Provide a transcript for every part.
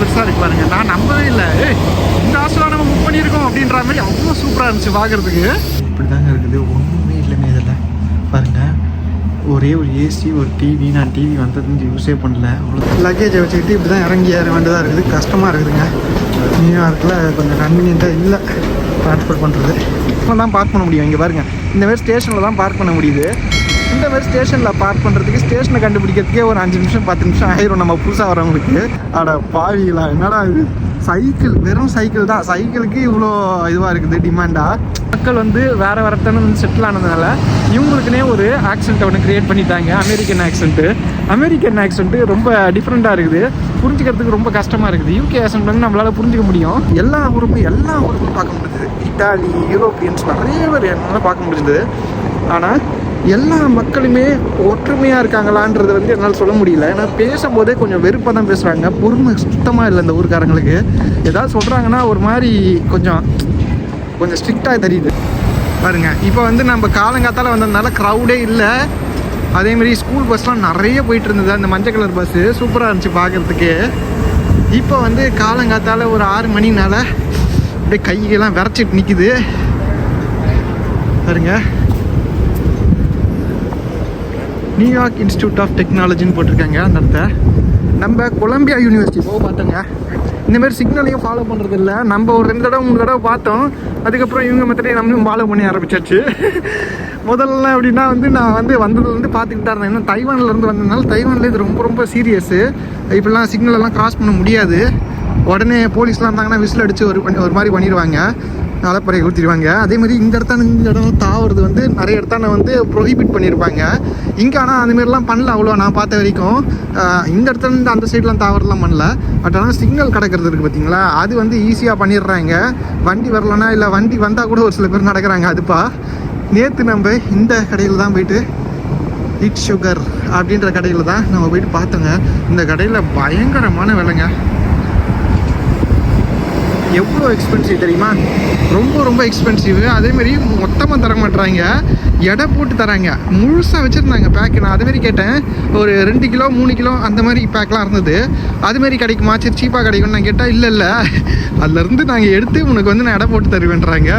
பெருசாக இருக்கு பாருங்கள் நான் நம்பவே இல்லை. இந்த ஹாஸ்டலாக நம்ம புக் பண்ணியிருக்கோம் அப்படின்ற மாதிரி அவ்வளோ சூப்பராக இருந்துச்சு பார்க்குறதுக்கு இப்படி தாங்க இருக்குது. ஒன்றுமே இல்லைமே இதில். பாருங்கள் ஒரே ஒரு ஏசி ஒரு டிவி நான் டிவி வந்ததுன்னு யூஸே பண்ணல. அவ்வளோ லக்கேஜை வச்சுக்கிட்டு இப்படி தான் இறங்கி ஏற வேண்டியதாக இருக்குது. கஷ்டமாக இருக்குதுங்க. நியூயார்க்கில் கொஞ்சம் கன்வீனியண்ட்டாக இல்லை. ட்ரான்ஸ்போர்ட் பண்ணுறது இப்போ தான் பார்க் பண்ண முடியும். இங்கே பாருங்க. இந்த மாதிரி ஸ்டேஷனில் தான் பார்க் பண்ண முடியுது. இந்த மாதிரி ஸ்டேஷனில் பார்க் பண்ணுறதுக்கு ஸ்டேஷனை கண்டுபிடிக்கிறதுக்கே ஒரு அஞ்சு நிமிஷம் பத்து நிமிஷம் ஆயிரும் நம்ம புதுசாக வரவங்களுக்கு. அட பாவிகளா என்னடா இது? சைக்கிள் வெறும் சைக்கிள் தான். சைக்கிளுக்கு இவ்வளோ இதுவாக இருக்குது டிமாண்டாக மக்கள் வந்து வேறு வரட்டன்னு வந்து செட்டில் ஆனதுனால இவங்களுக்குனே ஒரு ஆக்சென்ட்டை ஒன்று கிரியேட் பண்ணிட்டாங்க. அமெரிக்கன் ஆக்சென்ட்டு அமெரிக்கன் ஆக்சென்ட்டு ரொம்ப டிஃப்ரெண்ட்டாக இருக்குது. புரிஞ்சுக்கிறதுக்கு ரொம்ப கஷ்டமாக இருக்குது. யூகே ஆக்சென்ட் வந்து நம்மளால் புரிஞ்சுக்க முடியும். எல்லா ஊருக்கும் எல்லா ஊருக்கும் பார்க்க முடிஞ்சது. இட்டாலி யூரோப்பியன்ஸ் நிறைய பேர் என்னால் பார்க்க முடிஞ்சது. ஆனால் எல்லா மக்களுமே ஒற்றுமையாக இருக்காங்களான்றது வந்து என்னால் சொல்ல முடியல. ஏன்னா பேசும்போதே கொஞ்சம் வெறுப்பாக தான் பேசுகிறாங்க பொறுமை சுத்தமாக இல்லை இந்த ஊருக்காரங்களுக்கு. ஏதாவது சொல்கிறாங்கன்னா ஒரு மாதிரி கொஞ்சம் கொஞ்சம் ஸ்ட்ரிக்டாக தெரியுது. பாருங்க இப்போ வந்து நம்ம காலங்காத்தால் வந்ததுனால க்ரௌடே இல்லை. அதேமாரி ஸ்கூல் பஸ்லாம் நிறைய போயிட்டு இருந்தது. அந்த மஞ்சள் கலர் பஸ்ஸு சூப்பராக இருந்துச்சு பார்க்குறதுக்கு இப்போ வந்து காலங்காத்தால் ஒரு ஆறு மணினால அப்படியே கையெல்லாம் விரைச்சிட்டு நிற்குது பாருங்க. நியூயார்க் இன்ஸ்டியூட் ஆஃப் டெக்னாலஜின்னு போட்டிருக்காங்க அந்த இடத்த. நம்ம கொலம்பியா யூனிவர்சிட்டி போக பார்த்தோங்க இந்த மாதிரி சிக்னலையும் ஃபாலோ பண்ணுறது இல்லை நம்ம ஒரு ரெண்டு தடவை மூணு தடவை பார்த்தோம். அதுக்கப்புறம் இவங்க மற்றபடி நம்மளும் ஃபாலோ பண்ணி ஆரம்பிச்சாச்சு. முதல்ல அப்படின்னா வந்து நான் வந்து வந்ததுலேருந்து பார்த்துக்கிட்டு தான் இருந்தேன். ஏன்னா தைவானிலேருந்து வந்ததுனால தைவானில் இது ரொம்ப ரொம்ப சீரியஸு இப்படிலாம் சிக்னலெல்லாம் கிராஸ் பண்ண முடியாது. உடனே போலீஸ்லாம் இருந்தாங்கன்னா விசில் அடித்து ஒரு பண்ணி ஒரு மாதிரி பண்ணிடுவாங்க. நலப்பறை ஊற்றிடுவாங்க அதே மாதிரி இந்த இடத்தான இந்த இடம் தாவுறது வந்து நிறைய இடத்தான வந்து ப்ரொஹிபிட் பண்ணியிருப்பாங்க இங்கே ஆனால் அந்தமாரிலாம் பண்ணல அவ்வளோ நான் பார்த்த வரைக்கும். இந்த இடத்துல இருந்து அந்த சைட்லாம் தாவரலாம் பண்ணல. பட் ஆனால் சிக்னல் கிடக்கிறது இருக்குது பார்த்தீங்களா அது வந்து ஈஸியாக பண்ணிடுறாங்க. வண்டி வரலனா இல்லை வண்டி வந்தால் கூட ஒரு சில பேர் நடக்கிறாங்க. அதுப்பா. நேற்று நம்ம இந்த கடையில் தான் போயிட்டு இட் சுகர் அப்படின்ற கடையில் தான் நம்ம போயிட்டு பார்த்தோங்க. இந்த கடையில் பயங்கரமான விலைங்க. எவ்வளோ எக்ஸ்பென்சிவ் தெரியுமா? ரொம்ப ரொம்ப எக்ஸ்பென்சிவ் அதேமாரி மொத்தமாக தர மாட்டுறாங்க எடை போட்டு தராங்க. முழுசாக வச்சுருந்தாங்க பேக்கு நான் அதுமாரி கேட்டேன். ஒரு ரெண்டு கிலோ மூணு கிலோ அந்த மாதிரி பேக்லாம் இருந்தது. அதுமாரி கிடைக்குமா? சரி சீப்பாக கிடைக்கும்னு நான் கேட்டால் இல்லை இல்லை. அதுலேருந்து நாங்கள் எடுத்து உனக்கு வந்து நான் எடை போட்டு தருவேன்றாங்க.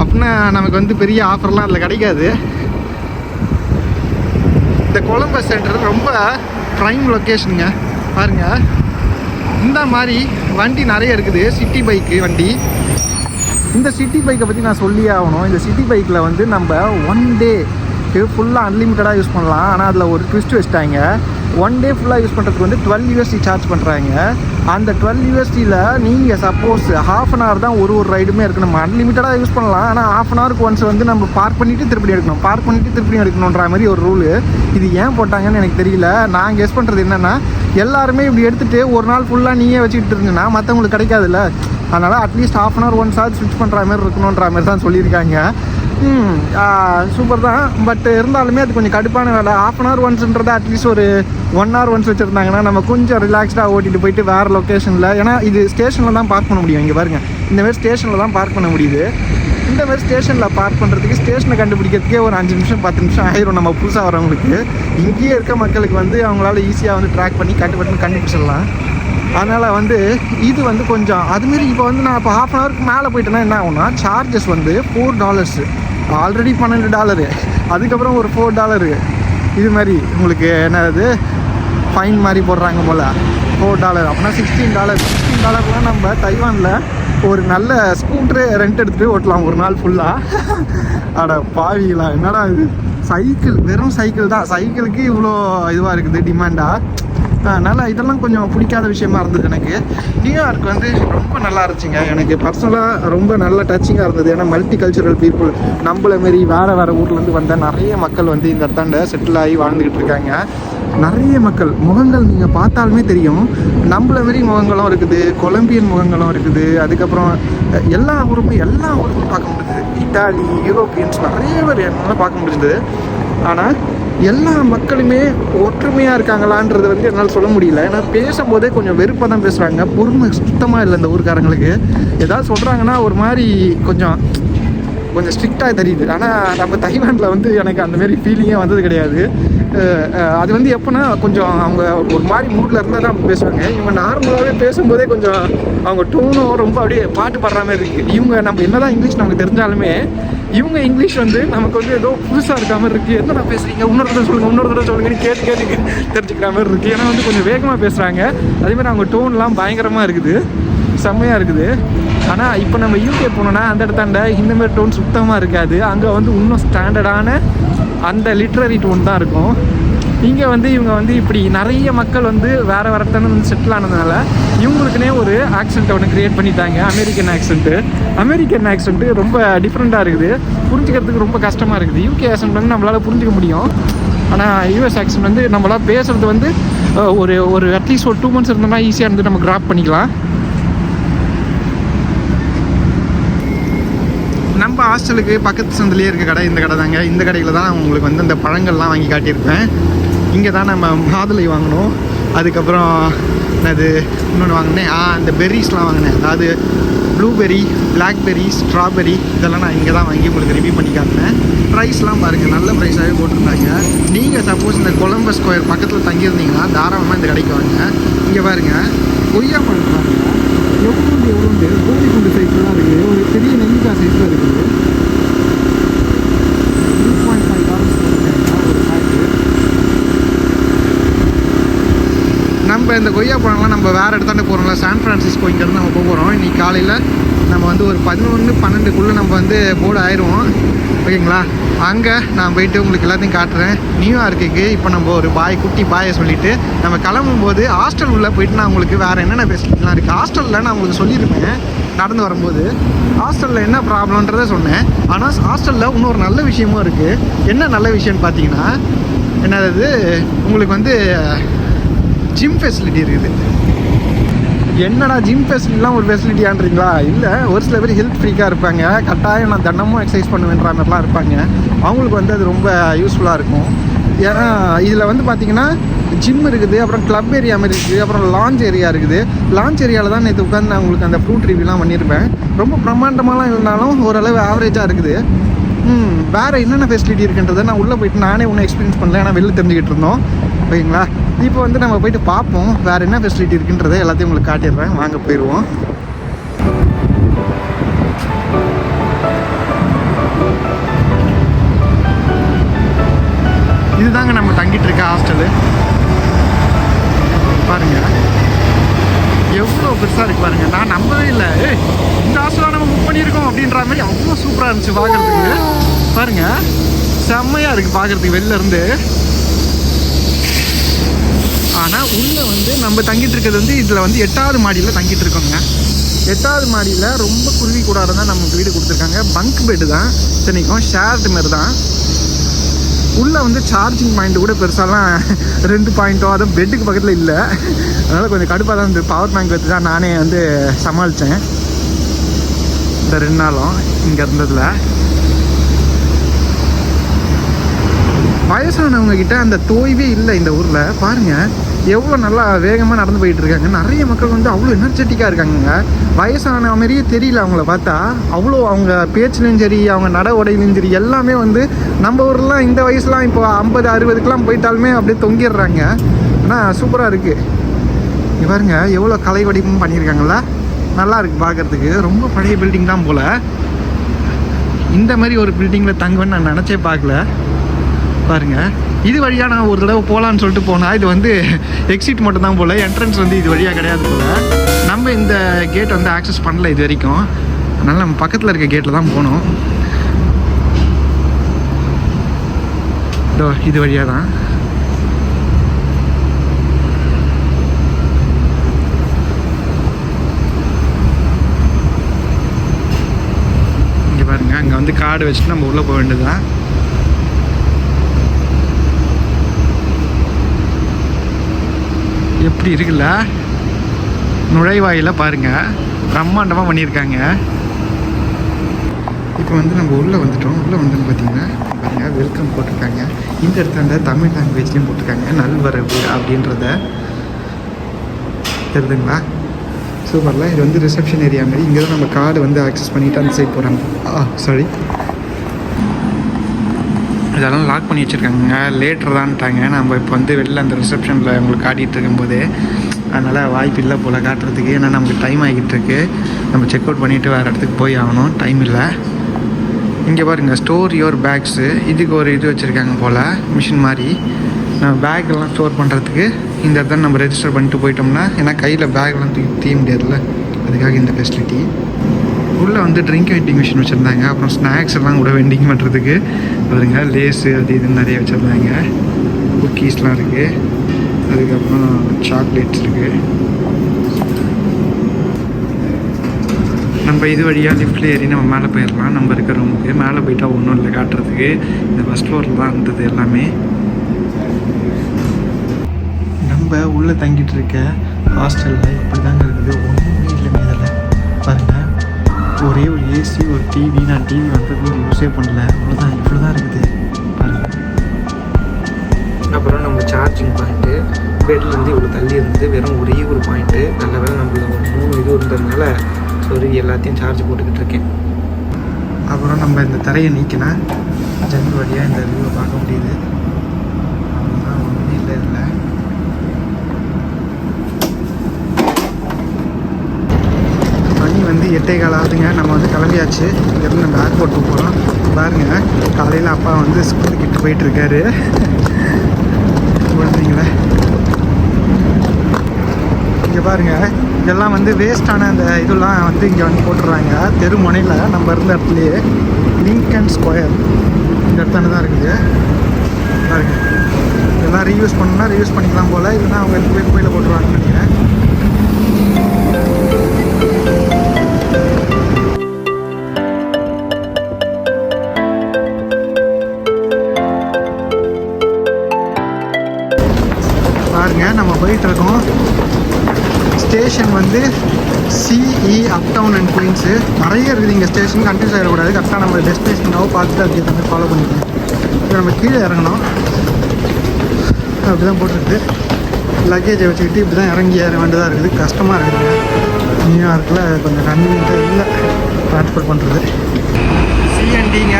அப்படின்னா நமக்கு வந்து பெரிய ஆஃபர்லாம் அதில் கிடைக்காது. இந்த கொலம்பஸ் சென்டர் ரொம்ப ப்ரைம் லொக்கேஷனுங்க பாருங்கள் இந்த மாதிரி வண்டி நிறைய இருக்குது. சிட்டி பைக்கு வண்டி. இந்த சிட்டி பைக்கை பற்றி நான் சொல்லியே ஆகணும். இந்த சிட்டி பைக்கில் வந்து நம்ம ஒன் டே ஃபுல்லாக அன்லிமிட்டடாக யூஸ் பண்ணலாம். ஆனால் அதில் ஒரு ட்விஸ்ட் வச்சுட்டாங்க. ஒன் டே ஃபுல்லாக யூஸ் பண்ணுறதுக்கு வந்து டுவெல் யூஎஸ்டி சார்ஜ் பண்ணுறாங்க அந்த டுவெல் யூஎஸ்டியில் நீங்கள் சப்போஸ் ஹாஃப் அன் ஹவர் தான் ஒரு ஒரு ரைடுமே இருக்குது நம்ம அன்லிமிட்டடாக யூஸ் பண்ணலாம். ஆனால் ஹாஃப் அன் ஹவருக்கு ஒன்ஸ் வந்து நம்ம பார்க் பண்ணிவிட்டு திருப்பி எடுக்கணும். பார்க் பண்ணிவிட்டு திருப்பி எடுக்கணுன்ற மாதிரி ஒரு ரூலு இது ஏன் போட்டாங்கன்னு எனக்கு தெரியல. நான் கெஸ் பண்ணுறது என்னென்னா எல்லாருமே இப்படி எடுத்துகிட்டு ஒரு நாள் ஃபுல்லாக நீயே வச்சுக்கிட்டு இருந்தீங்கன்னா மற்றவங்களுக்கு கிடைக்காதுல்ல. அதனால் at least half an hour once ஆகுது ஸ்விட்ச் பண்ணுற மாதிரி இருக்கணுன்ற மாதிரி தான் சொல்லியிருக்காங்க. சூப்பர் தான். பட் இருந்தாலுமே அது கொஞ்சம் கடுப்பான வேலை. ஹாஃப் அன் ஹவர் ஒன்ஸ்ன்றது அட்லீஸ்ட் ஒரு ஒன் ஹவர் ஒன்ஸ் வச்சுருந்தாங்கன்னா நம்ம கொஞ்சம் ரிலாக்ஸ்டாக ஓட்டிட்டு போயிட்டு வேறு லொக்கேஷனில் ஏன்னா இது ஸ்டேஷனில் தான் பார்க் பண்ண முடியும். இங்கே பாருங்கள் இந்த மாதிரி ஸ்டேஷனில் தான் பார்க் பண்ண முடியுது. இந்த மாதிரி ஸ்டேஷனில் பார்க் பண்ணுறதுக்கு ஸ்டேஷனை கண்டுபிடிக்கிறதுக்கே ஒரு அஞ்சு நிமிஷம் பத்து நிமிஷம் ஆயிரும் நம்ம புதுசாக வரவங்களுக்கு இங்கேயே இருக்க மக்களுக்கு வந்து அவங்களால ஈஸியாக வந்து ட்ராக் பண்ணி கட்டுப்பட்டு கண்டுபிடிச்சிடலாம். அதனால் வந்து இது வந்து கொஞ்சம் அதுமாரி இப்போ வந்து நான் இப்போ ஹாஃப் அன் ஹவருக்கு மேலே போயிட்டேன்னா என்ன ஆகும்னா சார்ஜஸ் வந்து ஃபோர் டாலர்ஸு ஆல்ரெடி பன்னெண்டு டாலரு அதுக்கப்புறம் ஒரு ஃபோர் டாலரு இது மாதிரி உங்களுக்கு என்னது? ஃபைன் மாதிரி போடுறாங்க போல். ஃபோர் டாலர் அப்படின்னா சிக்ஸ்டீன் டாலர் சிக்ஸ்டீன் டாலர்லாம் நம்ம தைவானில் ஒரு நல்ல ஸ்கூட்ரு ரெண்ட் எடுத்துகிட்டு ஓட்டலாம் ஒரு நாள் ஃபுல்லாக அட பாவிகளா என்னடா இது? சைக்கிள் வெறும் சைக்கிள் தான். சைக்கிளுக்கு இவ்வளோ இதுவாக இருக்குது டிமாண்டாக அதனால் இதெல்லாம் கொஞ்சம் பிடிக்காத விஷயமா இருந்தது எனக்கு. நியூயார்க் வந்து ரொம்ப நல்லா இருந்துச்சுங்க. எனக்கு பர்சனலாக ரொம்ப நல்ல டச்சிங்காக இருந்தது. ஏன்னா மல்டி கல்ச்சுரல் பீப்புள் நம்மள மாரி வேறு வேறு ஊர்லேருந்து வந்த நிறைய மக்கள் வந்து இந்த இடத்தாண்ட செட்டில் ஆகி வாழ்ந்துக்கிட்டு இருக்காங்க. நிறைய மக்கள் முகங்கள் நீங்கள் பார்த்தாலுமே தெரியும். நம்மள மாரி முகங்களும் இருக்குது. கொலம்பியன் முகங்களும் இருக்குது. அதுக்கப்புறம் எல்லா ஊருமே எல்லா ஊருக்கும் பார்க்க முடிஞ்சது. இட்டாலி யூரோப்பியன்ஸ் நிறைய பேர் என்னால் பார்க்க முடிஞ்சது. ஆனால் எல்லா மக்களுமே ஒற்றுமையாக இருக்காங்களான்றது வந்து என்னால் சொல்ல முடியல. ஏன்னா பேசும்போதே கொஞ்சம் வெறுப்பாக தான் பேசுகிறாங்க பொறுமை சுத்தமாக இல்லை இந்த ஊருக்காரங்களுக்கு. ஏதாவது சொல்கிறாங்கன்னா ஒரு மாதிரி கொஞ்சம் கொஞ்சம் ஸ்ட்ரிக்டாக தெரியுது. ஆனால் நம்ம தைவானில் வந்து எனக்கு அந்தமாரி ஃபீலிங்கே வந்தது கிடையாது. அது வந்து எப்போனா கொஞ்சம் அவங்க ஒரு மாதிரி மூடில் இருந்தால் தான் பேசுவாங்க. இவங்க நார்மலாகவே பேசும்போதே கொஞ்சம் அவங்க டோனும் ரொம்ப அப்படியே பாட்டு பாடுற மாதிரி இருக்குது இவங்க நம்ம என்ன தான் இங்கிலீஷ் நமக்கு தெரிஞ்சாலுமே இவங்க இங்கிலீஷ் வந்து நமக்கு வந்து ஏதோ புதுசாக இருக்க மாதிரி இருக்குது என்ன நான் பேசுகிறீங்க இன்னொரு தடவை சொல்லுங்கள் இன்னொரு தடவை சொல்லுங்கன்னு கேட்டு கேட்டு தெரிஞ்சுக்கிற மாதிரி இருக்குது ஏன்னா வந்து கொஞ்சம் வேகமாக பேசுகிறாங்க அதேமாதிரி அவங்க டோன்லாம் பயங்கரமாக இருக்குது. செம்மையாக இருக்குது. ஆனால் இப்போ நம்ம யூகே போனோம்னா அந்த இடத்தாண்ட இந்த மாதிரி டோன் சுத்தமாக இருக்காது. அங்கே வந்து இன்னும் ஸ்டாண்டர்டான அந்த லிட்ரரி டோன் தான் இருக்கும். இங்கே வந்து இவங்க வந்து இப்படி நிறைய மக்கள் வந்து வேறு வரத்தான வந்து செட்டில் ஆனதுனால இவங்களுக்குனே ஒரு ஆக்சென்ட்டை ஒன்று க்ரியேட் பண்ணிட்டாங்க. அமெரிக்கன் ஆக்சென்ட்டு அமெரிக்கன் ஆக்சென்ட்டு ரொம்ப டிஃப்ரெண்ட்டாக இருக்குது. புரிஞ்சுக்கிறதுக்கு ரொம்ப கஷ்டமாக இருக்குது. யூகே ஆக்சென்ட் வந்து நம்மளால் புரிஞ்சுக்க முடியும். ஆனால் யூஎஸ் ஆக்சன் வந்து நம்மளால் பேசுகிறது வந்து ஒரு ஒரு அட்லீஸ்ட் ஒரு டூ மந்த்ஸ் இருந்தோம்னா ஈஸியாக இருந்து நம்ம கிராப் பண்ணிக்கலாம். நம்ம ஹாஸ்டலுக்கு பக்கத்து சந்திலே இருக்க கடை இந்த கடை தாங்க. இந்த கடையில் தான் உங்களுக்கு வந்து இந்த பழங்கள்லாம் வாங்கி காட்டியிருப்பேன். இங்கே தான் நம்ம மாதுளை வாங்கினோம். அதுக்கப்புறம் அது இன்னொன்று வாங்கினேன். ஆ அந்த பெர்ரிஸ்லாம் வாங்கினேன். அதாவது ப்ளூபெர்ரி பிளாக்பெரி ஸ்ட்ராபெர்ரி இதெல்லாம் நான் இங்கே தான் வாங்கி உங்களுக்கு ரிவ்யூ பண்ணி காட்டினேன் ப்ரைஸ்லாம் பாருங்கள் நல்ல ப்ரைஸாகவே போட்டிருந்தாங்க. நீங்கள் சப்போஸ் இந்த கொலம்பஸ் ஸ்கொயர் பக்கத்தில் தங்கியிருந்தீங்கன்னா தாராளமாக இந்த கடைக்கு வாங்க. இங்கே பாருங்கள் கொய்யா பழம் பாருங்கள் எவ்வளோண்டு எவ்வளோண்டு கோழி குண்டு சைஸ்லாம் இருக்குது ஒரு பெரிய நெல்லிக்காய் சைஸில் இருக்குது பாயிண்ட் ஃபைவ் ஒரு பேக்கு நம்ம இந்த கொய்யா பழம்லாம் நம்ம வேறு இடத்தாண்ட போகிறோம்ல சான் ஃப்ரான்சிஸ்கோ இங்கேருந்து நம்ம போக போகிறோம் இன்றைக்கி காலையில் நம்ம வந்து ஒரு பதினொன்று பன்னெண்டுக்குள்ளே நம்ம வந்து போர்டு ஆயிடுவோம் ஓகேங்களா? அங்கே நான் போயிட்டு உங்களுக்கு எல்லாத்தையும் காட்டுறேன். நியூயார்க்குக்கு இப்போ நம்ம ஒரு பாய் குட்டி பாயை சொல்லிவிட்டு நம்ம கிளம்பும்போது ஹாஸ்டல் உள்ளே போயிட்டு நான் உங்களுக்கு வேறு என்னென்ன ஃபெசிலிட்டிலாம் இருக்குது ஹாஸ்டலில் நான் உங்களுக்கு சொல்லியிருப்பேன் நடந்து வரும்போது. ஹாஸ்டலில் என்ன ப்ராப்ளம்ன்றதை சொன்னேன். ஆனால் ஹாஸ்டலில் இன்னொரு நல்ல விஷயமும் இருக்குது என்ன நல்ல விஷயம்னு பார்த்தீங்கன்னா என்னது உங்களுக்கு வந்து ஜிம் ஃபெசிலிட்டி இருக்குது. என்னடா ஜிம் ஃபெசிலிட்டிலாம் ஒரு ஃபெசிலிட்டியான்றீங்களா இல்லை ஒரு சில பேர் ஹெல்த் ஃப்ரீக்காக இருப்பாங்க. கட்டாயம் நான் தினமும் எக்ஸசைஸ் பண்ணுவேன்ற மாதிரிலாம் இருப்பாங்க. அவங்களுக்கு வந்து அது ரொம்ப யூஸ்ஃபுல்லாக இருக்கும். ஏன்னா இதில் வந்து பார்த்திங்கன்னா ஜிம் இருக்குது அப்புறம் கிளப் ஏரியா மாதிரி இருக்குது அப்புறம் லான்ச் ஏரியா இருக்குது. லான்ச் ஏரியாவில் தான் நேற்று உட்காந்து நான் உங்களுக்கு அந்த ஃப்ரூட் ரிவ்யூலாம் பண்ணியிருப்பேன். ரொம்ப பிரம்மாண்டமாலாம் இருந்தாலும் ஓரளவு ஆவரேஜாக இருக்குது. ம் வேறு என்னென்ன ஃபெசிலிட்டி இருக்குன்றதை நான் உள்ளே போயிட்டு நானே ஒன்றும் எக்ஸ்பீரியன்ஸ் பண்ணல ஏன்னா வெளில தெரிஞ்சுக்கிட்டு இருந்தோம். ஓகேங்களா? இப்போ வந்து நம்ம போயிட்டு பார்ப்போம். வேறு என்ன ஃபெசிலிட்டி இருக்குன்றதை எல்லாத்தையும் உங்களுக்கு காட்டிடுறேன். வாங்க போயிடுவோம். இதுதாங்க நம்ம தங்கிட்டு இருக்க ஹாஸ்டலு பாருங்க. எவ்வளோ பெருசாக இருக்கு பாருங்க. நான் நம்பவே இல்லை. இந்த ஹாஸ்டலாக நம்ம புக் பண்ணியிருக்கோம் அப்படின்ற மாதிரி அவ்வளோ சூப்பராக இருந்துச்சு பார்க்குறதுக்கு பாருங்க. செம்மையாக இருக்குது பார்க்குறதுக்கு வெளில இருந்து. ஆனால் உள்ளே வந்து நம்ம தங்கிட்டு இருக்கிறது வந்து இதில் வந்து எட்டாவது மாடியில் தங்கிட்டு இருக்கோங்க. எட்டாவது மாடியில் ரொம்ப குருவி கூடாரம் தான் நமக்கு வீடு கொடுத்துருக்காங்க. பங்க் பெட்டு தான் இத்தனைக்கும் ஷேர்டு மாரி தான். உள்ளே வந்து சார்ஜிங் பாயிண்ட் கூட பெருசாலாம் ரெண்டு பாயிண்ட்டோ அதுவும் பெட்டுக்கு பக்கத்தில் இல்லை. அதனால் கொஞ்சம் கடுப்பாக தான் இருந்தது. பவர் பேங்க் வச்சு தான் நானே வந்து சமாளித்தேன் இந்த ரெண்டு நாளும் இங்கே இருந்ததில். வயசானவங்க கிட்ட அந்த தோய்வே இல்லை இந்த ஊரில். பாருங்கள் எவ்வளோ நல்லா வேகமாக நடந்து போயிட்டு இருக்காங்க. நிறைய மக்கள் வந்து அவ்வளோ எனர்ஜெட்டிக்காக இருக்காங்க வயசான மாதிரியே தெரியல அவங்கள பார்த்தா. அவ்வளோ அவங்க பேச்சுலையும் சரி அவங்க நட உடையிலையும் சரி எல்லாமே வந்து நம்ம ஊர்லாம் இந்த வயசுலாம் இப்போ ஐம்பது அறுபதுக்கெலாம் போயிட்டாலுமே அப்படியே தொங்கிடுறாங்க. ஆனால் சூப்பராக இருக்குது பாருங்க எவ்வளோ கலை வடிவமும் பண்ணியிருக்காங்களா நல்லா இருக்குது பார்க்குறதுக்கு ரொம்ப பழைய பில்டிங் தான் போல். இந்த மாதிரி ஒரு பில்டிங்கில் தங்குவேன்னு நான் நினச்சே பார்க்கல. பாருங்கள் இது வழியாக நான் ஒரு தடவை போகலான்னு சொல்லிட்டு போனால் இது வந்து எக்ஸிட் மட்டும் தான் போல் என்ட்ரன்ஸ் வந்து இது வழியாக கிடையாது போல். நம்ம இந்த கேட் வந்து ஆக்சஸ் பண்ணல இது வரைக்கும். அதனால் நம்ம பக்கத்தில் இருக்க கேட்டில் தான் போகணும் இதோ இது வழியாக தான். இங்கே பாருங்க அங்கே வந்து கார்டு வச்சுட்டு நம்ம உள்ளே போக வேண்டியதுதான். எப்படி இருக்குல்ல? நுழைவாயில் பாருங்கள் பிரம்மாண்டமாக பண்ணியிருக்காங்க. இப்போ வந்து நம்ம உள்ளே வந்துட்டோம். உள்ளே வந்து பார்த்தீங்கன்னா பாருங்கள் வெல்கம் போட்டிருக்காங்க. இந்த இடத்துல தமிழ் லாங்குவேஜ்லேயும் போட்டிருக்காங்க. நல்வரவு அப்படின்றத தெரியுதுங்களா சூப்பரில் இது வந்து ரிசப்ஷன் ஏரியா மாதிரி இங்கே தான் நம்ம கார்டு வந்து ஆக்சஸ் பண்ணிவிட்டு அந்த சைட் போகிறாங்க ஆ சாரி இதெல்லாம் லாக் பண்ணி வச்சுருக்காங்க. லேட்டர் தான்ட்டாங்க. நம்ம இப்போ வந்து வெளில அந்த ரிசப்ஷனில் உங்களுக்கு காட்டிகிட்டு இருக்கும்போது அதனால் வாய்ப்பு இல்லை போல் காட்டுறதுக்கு. ஏன்னா நமக்கு டைம் ஆகிட்டு இருக்கு நம்ம செக் அவுட் பண்ணிவிட்டு வேறு இடத்துக்கு போய் ஆகணும். டைம் இல்லை. இங்கே பாருங்கள் ஸ்டோர் யோர் பேக்ஸு இதுக்கு ஒரு இது வச்சுருக்காங்க போல் மிஷின் மாதிரி. நம்ம பேக்கெல்லாம் ஸ்டோர் பண்ணுறதுக்கு இந்த இடத்துல நம்ம ரெஜிஸ்டர் பண்ணிட்டு போயிட்டோம்னா ஏன்னா கையில் பேக்லாம் தூக்கி தீய முடியாதுல்ல. அதுக்காக இந்த ஃபெசிலிட்டி உள்ளே வந்து ட்ரிங்க் வெண்டிங் மிஷின் வச்சுருந்தாங்க. அப்புறம் ஸ்நாக்ஸ் எல்லாம் கூட வெண்டிங் பண்ணுறதுக்கு பாருங்க லேஸு அது இதுன்னு நிறைய வச்சுருந்தாங்க. குக்கீஸ்லாம் இருக்குது அதுக்கப்புறம் சாக்லேட்ஸ் இருக்குது நம்ம இது வழியாக லிஃப்ட்டில் ஏறி நம்ம மேலே போயிடலாம். நம்ம இருக்கிற ரூமுக்கு மேலே போயிட்டால் ஒன்றும் இல்லை காட்டுறதுக்கு. இந்த ஃபஸ்ட் ஃப்ளோரில் தான் இருந்தது எல்லாமே. நம்ம உள்ளே தங்கிட்டு இருக்க ஹாஸ்டலில் இப்படி தாங்க இருக்குது. ஒன்றுமே இல்லைங்க இதில். பாருங்கள் ஒரே ஒரு ஏசி ஒரு டிவி நான் டிவி வந்தது யூஸே பண்ணல. அவ்வளோதான் இவ்வளோ தான் இருக்குது. பாருங்கள் அப்புறம் நம்ம சார்ஜிங் பாயிண்ட்டு பெட்லேருந்து இவ்வளோ தள்ளி இருந்தது வெறும் ஒரே ஒரு பாயிண்ட்டு நல்ல வேலை நம்மளுக்கு ஒரு மூணு இது இருந்ததுனால சொல்லி எல்லாத்தையும் சார்ஜ் போட்டுக்கிட்டு இருக்கேன். அப்புறம் நம்ம இந்த தரையை நீக்கினா ஜன்னல் வழியாக இந்த வியூவை பார்க்க முடியுது அவ்வளோதான் ஒன்றுமே இல்லை இதில் மணி வந்து எட்டே கால் ஆகுதுங்க. நம்ம வந்து கிளம்பியாச்சு. இங்கேருந்து நம்ம ஏர்போர்ட்டுக்கு போகிறோம் பாருங்க காலையில் அப்பா வந்து ஸ்கூலுக்கு இட்டு போயிட்டுருக்காரு. குழந்தைங்கள. இங்கே பாருங்க இதெல்லாம் வந்து வேஸ்ட்டான அந்த இதெல்லாம் வந்து இங்கே வந்து போட்டுடுறாங்க தெரு முனையில் நம்ம இருந்த இடத்துலையே லிங்கன் ஸ்கொயர் இந்த இடத்தான தான் இருக்குது. பாருங்க. இதெல்லாம் ரீயூஸ் பண்ணணும்னா ரீயூஸ் பண்ணிக்கலாம் போல். இல்லைன்னா அவங்க எடுத்து போய் கோயிலில் போட்டுருவாங்கன்னு நினைக்கிறேன். பாருங்க நம்ம போயிட்டுருக்கோம் ஸ்டேஷன் வந்து சிஇ அப் டவுன் அண்ட் குயின்ஸு நிறைய இருக்குது இங்கே ஸ்டேஷன் கன்ஃபியூஸ் ஆகிடக்கூடாது கரெக்டாக நம்ம டெஸ்டினேஷனாகவும் பார்த்துட்டு அதுக்கு தகுந்த ஃபாலோ பண்ணிக்கலாம். இப்போ நம்ம கீழே இறங்கணும். அப்படி தான் போட்டிருக்கு லக்கேஜை வச்சுக்கிட்டு இப்படி தான் இறங்கி ஏற வேண்டியதாக இருக்குது. கஷ்டமாக இருக்குது. நியூயார்க்கில் கொஞ்சம் கன்வீனியன்ட்டாக இல்லை. ட்ரான்ஸ்போர்ட் பண்ணுறது சிஎன்டிங்க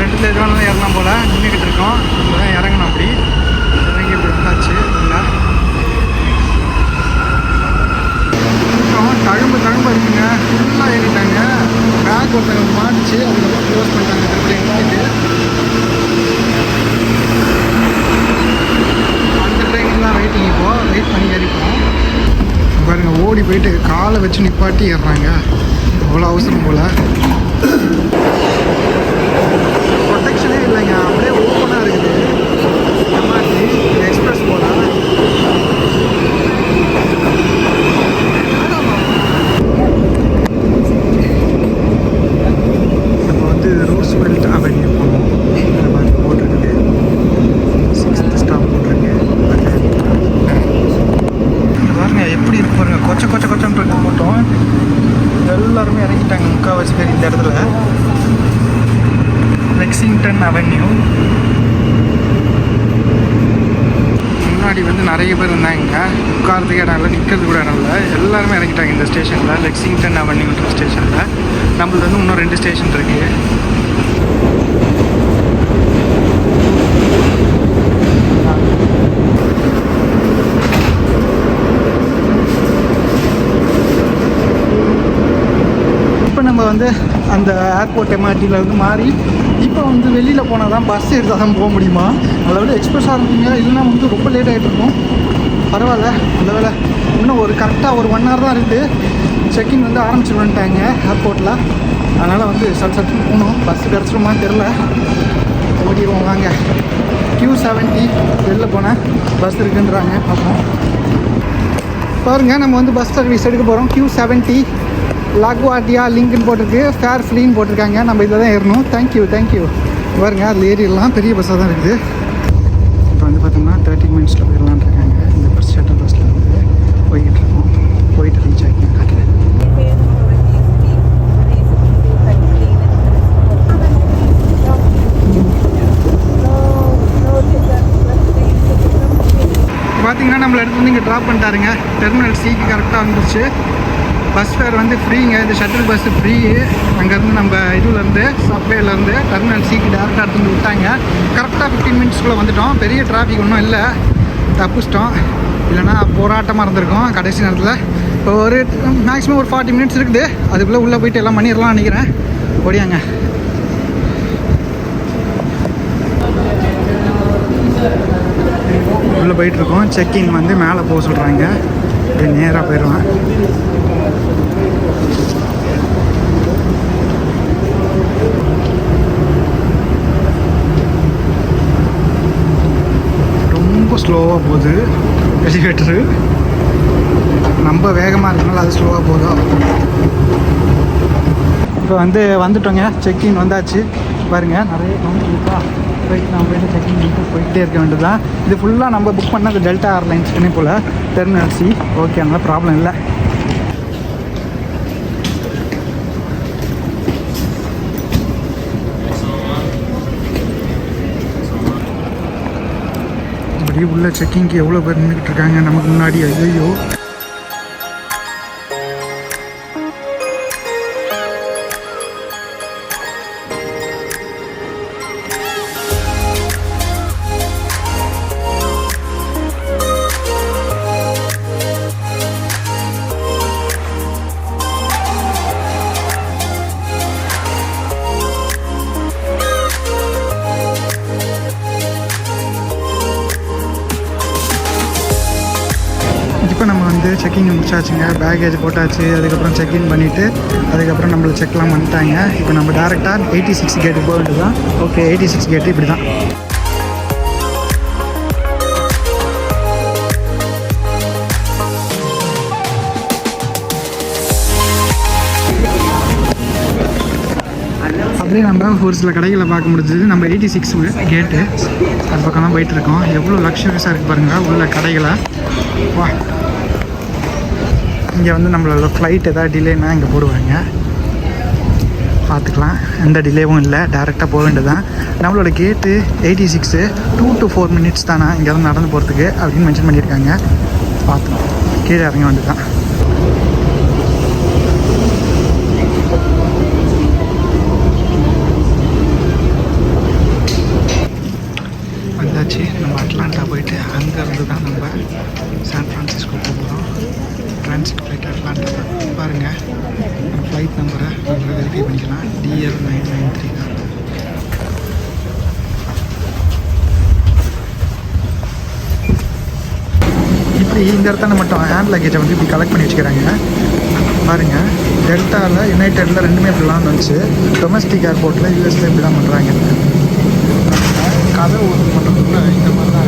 ரெண்டு எது வேணாலும் ஏறலாம் போல். நின்றுக்கிட்டு இருக்கோம். இப்போ தான் இறங்கணும் அப்படி இறங்கி இப்படி வந்தாச்சு இல்லை அப்புறம் தழும்பு தழும்பு இருக்குங்க. ஃபுல்லாக ஏறிட்டாங்க. பேக் ஒருத்தங்க மாட்டிச்சு. அதுக்கப்புறம் க்ளோஸ் பண்ணிட்டாங்க. திருப்பி எங்கிட்டு அந்த ட்ரெயினுக்கு வெயிட்டிங் இப்போது வெயிட் பண்ணி ஏறிப்போம். பாருங்க ஓடி போயிட்டு காலை வச்சு நிப்பாட்டி ஏறுறாங்க. அவ்வளோ அவசரம் போல் ப்ரொடெக்ஷனே இல்லைங்க அப்படியே ஓப்பனாக இருக்குது எம்ஆர்டி எக்ஸ்பிரஸ் போல நம்ம வந்து ரூஸ்வெல்ட் அவென்யூ போனோம் இந்த மாதிரி போட்டிருக்குது சிக்ஸ்த் ஸ்டாப் போட்டிருக்கு இங்க பாருங்க எப்படி இருக்கு பாருங்க கொச்ச கொச்ச கொச்சன்னு இருக்கு போட்டோம் எல்லாருமே இறங்கிட்டாங்க முக்கால்வாசி பேர் இந்த இடத்துல லெக்ஸிங்டன் அவென்யூ முன்னாடி வந்து நிறைய பேர் இருந்தாங்க உட்காரத்துக்கு இடம் இல்லை நிற்கிறது கூட இடம் இல்லை எல்லாருமே இறங்கிட்டாங்க இந்த ஸ்டேஷனில். லெக்ஸிங்டன் அவென்யூன்ற ஸ்டேஷனில். நம்மளது வந்து இன்னும் ரெண்டு ஸ்டேஷன் இருக்குது இப்போ நம்ம வந்து அந்த ஏர்போர்ட் எம்ஆர்டியில் வந்து மாறி இப்போ வந்து வெளியில் போனால் தான் பஸ் எடுத்தால் தான் போக முடியுமா? அதை விட எக்ஸ்பிரஸாக இருந்தீங்க இல்லைன்னா வந்து ரொம்ப லேட் ஆகிட்டு இருக்கும்? பரவாயில்ல அந்த வேலை. இன்னும் ஒரு கரெக்டாக ஒரு ஒன் ஹவர் தான் இருக்குது செக்கிங் வந்து ஆரம்பிச்சிருவந்துட்டாங்க ஏர்போர்ட்டில் அதனால் வந்து சட் சட்டுன்னு போகணும். பஸ் கிடச்சிருமான்னு தெரில ஓடிடுவோம் வாங்க. கியூ செவன்ட்டி வெளில போனேன். பஸ் இருக்குன்றாங்க பார்ப்போம். பாருங்கள் நம்ம வந்து பஸ் சர்வீஸ் எடுக்க போகிறோம் கியூ செவன்ட்டி லாக்வாட்டியா லிங்க்னு போட்டிருக்கு. ஃபேர் ஃப்ரீன்னு போட்டிருக்காங்க. நம்ம இதில் தான் ஏறணும் தேங்க்யூ தேங்க்யூ பாருங்கள் அதில் ஏறிடலாம் பெரிய பஸ்ஸாக தான் இருக்குது இப்போ வந்து பார்த்தோம்னா தேர்ட்டி மினிட்ஸில் போயிடலான் இருக்காங்க இந்த பஸ் ஷட்டல் பஸ்ஸில் வந்து போய்கிட்டு இருக்கோம் போயிட்டு ரீச் ஆகி காட்டுறேன் பார்த்தீங்கன்னா நம்மள எடுத்து வந்து இங்கே ட்ராப் பண்ணிட்டாருங்க. டெர்மினல் சிக்கு கரெக்டாக வந்துருச்சு. பஸ் ஃபேர் வந்து ஃப்ரீங்க இந்த ஷட்டில் பஸ்ஸு ஃப்ரீ அங்கேருந்து நம்ம இதுலேருந்து சப்வேலேருந்து டெர்மினல் சிக்கு டேரெக்டாக எடுத்து விட்டாங்க. கரெக்டாக ஃபிஃப்டீன் மினிட்ஸ்க்குள்ளே வந்துட்டோம். பெரிய டிராஃபிக் ஒன்றும் இல்லை. தப்பிச்சிட்டோம். இல்லைன்னா போராட்டமாக இருந்திருக்கும் கடைசி நேரத்தில். இப்போ ஒரு மேக்ஸிமம் ஒரு ஃபார்ட்டி மினிட்ஸ் இருக்குது. அதுக்குள்ளே உள்ளே போயிட்டு எல்லாம் பண்ணிடலாம் நினைக்கிறேன். ஓடியாங்க உள்ளே போயிட்டுருக்கோம். செக்இன் வந்து மேலே போக சொல்கிறாங்க நேராக போயிடுவேன் ரொம்ப ஸ்லோவாக போகுது. எலிவேட்டரு ரொம்ப வேகமாக இருக்கனால அது ஸ்லோவாக போதும் இப்போ வந்து வந்துட்டோங்க. செக்இன் வந்தாச்சு. பாருங்க நிறைய இருக்கா? போயிட்டு நம்ம போயிட்டு செக்கிங் பண்ணிட்டு போயிட்டே இருக்க வேண்டியதுதான். இது ஃபுல்லாக நம்ம புக் பண்ணது டெல்டா ஏர்லைன்ஸ் போல்? டெர்மினல் சி ஓகே அதனால் ப்ராப்ளம் இல்லை. இப்படி உள்ள செக்கிங்க்கு எவ்வளோ பேர் நின்றுக்கிட்டு இருக்காங்க? நமக்கு முன்னாடி ஐயோ பேக்கிங் முடிச்சாச்சுங்க. பேக்கேஜ் போட்டாச்சு. அதுக்கப்புறம் செக்இன் பண்ணிவிட்டு அதுக்கப்புறம் நம்மளை செக்லாம் பண்ணிட்டாங்க. இப்போ நம்ம டேரெக்டாக எயிட்டி சிக்ஸ் கேட்டு போக வேண்டியதுதான். ஓகே எயிட்டி சிக்ஸ் கேட்டு இப்படி தான் அப்படியே நம்ம ஒரு சில கடைகளை பார்க்க முடிஞ்சது. நம்ம எயிட்டி சிக்ஸ் கேட்டு அது பக்கம் தான் போயிட்டு இருக்கோம். எவ்வளோ லக்ஸரியஸாக இருக்குது பாருங்கள் உள்ள கடைகளை. வா. இங்கே வந்து நம்மளோட ஃப்ளைட் எதாவது டிலேனா இங்கே போடுவாங்க. பார்த்துக்கலாம். எந்த டிலேவும் இல்லை. டேரெக்டாக போக வேண்டியதான் நம்மளோட gate eighty six two to four minutes தானே இங்கேருந்து நடந்து போகிறதுக்கு அப்படின்னு மென்ஷன் பண்ணியிருக்காங்க. பார்த்துக்கலாம். கீழே இறங்க வேண்டியதான் வந்தாச்சு நம்ம அட்லாண்டா போயிட்டு அங்கேருந்து தான் நம்ம சான் ஃப்ரான்சிஸ்கோ போகிறோம் டிரான்சிட் ஃப்ளைட் அட்லாண்டா தான் பாருங்கள் ஃப்ளைட் நம்பரை அதில் வெரிஃபை பண்ணிக்கலாம் டிஎல் நைன் நைன் த்ரீ தான் இப்படி இடத்துல மட்டும் ஹேண்ட் லக்கேஜை வந்து இப்படி கலெக்ட் பண்ணி வச்சுக்கிறாங்க. பாருங்கள் டெல்டாவில் யுனைடெடில் ரெண்டுமே இப்படிலாம் வந்துச்சு. டொமஸ்டிக் ஏர்போர்ட்டில் யூஎஸ்ல இப்படி தான் பண்ணுறாங்க கதை ஓட்டு பண்ணுறதுக்குள்ள இந்த மாதிரி தான்